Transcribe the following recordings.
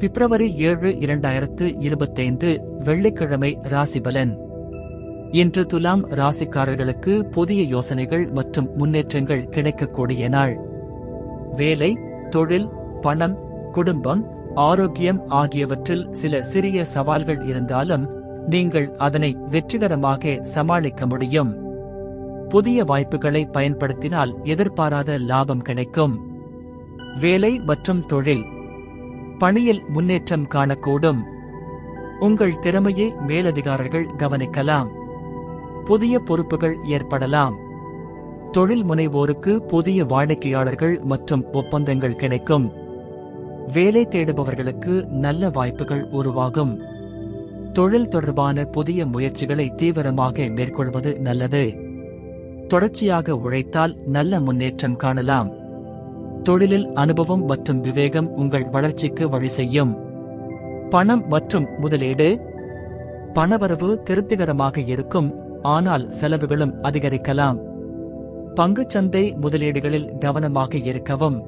பிப்ரவரி ஏழு இரண்டாயிரத்து இருபத்தைந்து வெள்ளிக்கிழமை ராசிபலன் இன்று துலாம் ராசிக்காரர்களுக்கு புதிய யோசனைகள் மற்றும் முன்னேற்றங்கள் கிடைக்கக்கூடிய நாள். வேலை தொழில் பணம் குடும்பம் ஆரோக்கியம் ஆகியவற்றில் சில சிறிய சவால்கள் இருந்தாலும் நீங்கள் அதனை வெற்றிகரமாக சமாளிக்க முடியும். புதிய வாய்ப்புகளை பயன்படுத்தினால் எதிர்பாராத லாபம் கிடைக்கும். வேலை மற்றும் தொழில் பணியில் முன்னேற்றம் காணக்கூடும். உங்கள் திறமையை மேலதிகாரிகள் கவனிக்கலாம். புதிய பொறுப்புகள் ஏற்படலாம். தொழில் முனைவோருக்கு புதிய வாடிக்கையாளர்கள் மற்றும் ஒப்பந்தங்கள் கிடைக்கும். வேலை தேடுபவர்களுக்கு நல்ல வாய்ப்புகள் உருவாகும். தொழில் தொடர்பான புதிய முயற்சிகளை தீவிரமாக மேற்கொள்வது நல்லது. தொடர்ச்சியாக உழைத்தால் நல்ல முன்னேற்றம் காணலாம். தொழிலில் அனுபவம் மற்றும் விவேகம் உங்கள் வளர்ச்சிக்கு வழி செய்யும். பணம் மற்றும் முதலீடு. பணவரவு திருப்திகரமாக இருக்கும் ஆனால் செலவுகளும் அதிகரிக்கலாம். பங்குச்சந்தை முதலீடுகளில் கவனமாக இருக்கவும்.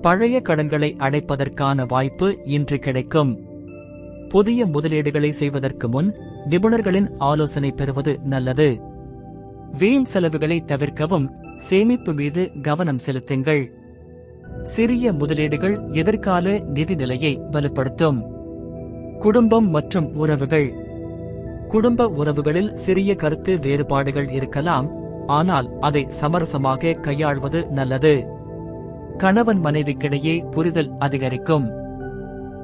பழைய கடன்களை அடைப்பதற்கான வாய்ப்பு இன்று கிடைக்கும். புதிய முதலீடுகளை செய்வதற்கு முன் நிபுணர்களின் ஆலோசனை பெறுவது நல்லது. வீண் செலவுகளை தவிர்க்கவும் சேமிப்பு மீது கவனம் செலுத்துங்கள். சிறிய முதலீடுகள் எதிர்கால நிதி நிலையை வலுப்படுத்தும். குடும்பம் மற்றும் உறவுகள். குடும்ப உறவுகளில் சிறிய கருத்து வேறுபாடுகள் இருக்கலாம் ஆனால் அதை சமரசமாக கையாள்வது நல்லது. கணவன் மனைவிக்கிடையே புரிதல் அதிகரிக்கும்.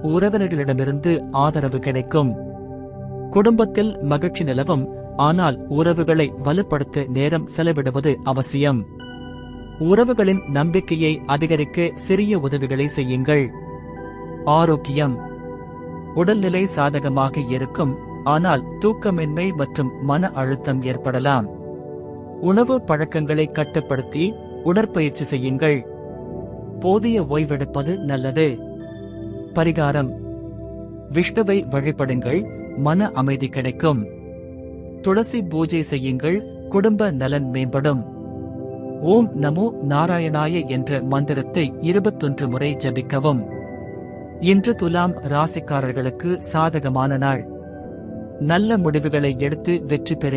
உறவினர்களிடமிருந்து ஆதரவு கிடைக்கும். குடும்பத்தில் மகிழ்ச்சி நிலவும் ஆனால் உறவுகளை வலுப்படுத்த நேரம் செலவிடுவது அவசியம். உறவுகளின் நம்பிக்கையை அதிகரிக்க சிறிய உதவிகளை செய்யுங்கள். ஆரோக்கியம். உடல்நிலை சாதகமாக இருக்கும் ஆனால் தூக்கமின்மை மற்றும் மன அழுத்தம் ஏற்படலாம். உணவு பழக்கங்களை கட்டுப்படுத்தி உடற்பயிற்சி செய்யுங்கள். போதிய ஓய்வெடுப்பது நல்லது. பரிகாரம். விஷ்ணுவை வழிபடுங்கள் மன அமைதி கிடைக்கும். துளசி பூஜை செய்யுங்கள் குடும்ப நலன் மேம்படும். ஓம் நமோ நாராயணாய என்ற மந்திரத்தை இருபத்தொன்று முறை ஜபிக்கவும். இன்று துலாம் ராசிக்காரர்களுக்கு சாதகமான நாள். நல்ல முடிவுகளை எடுத்து வெற்றி பெற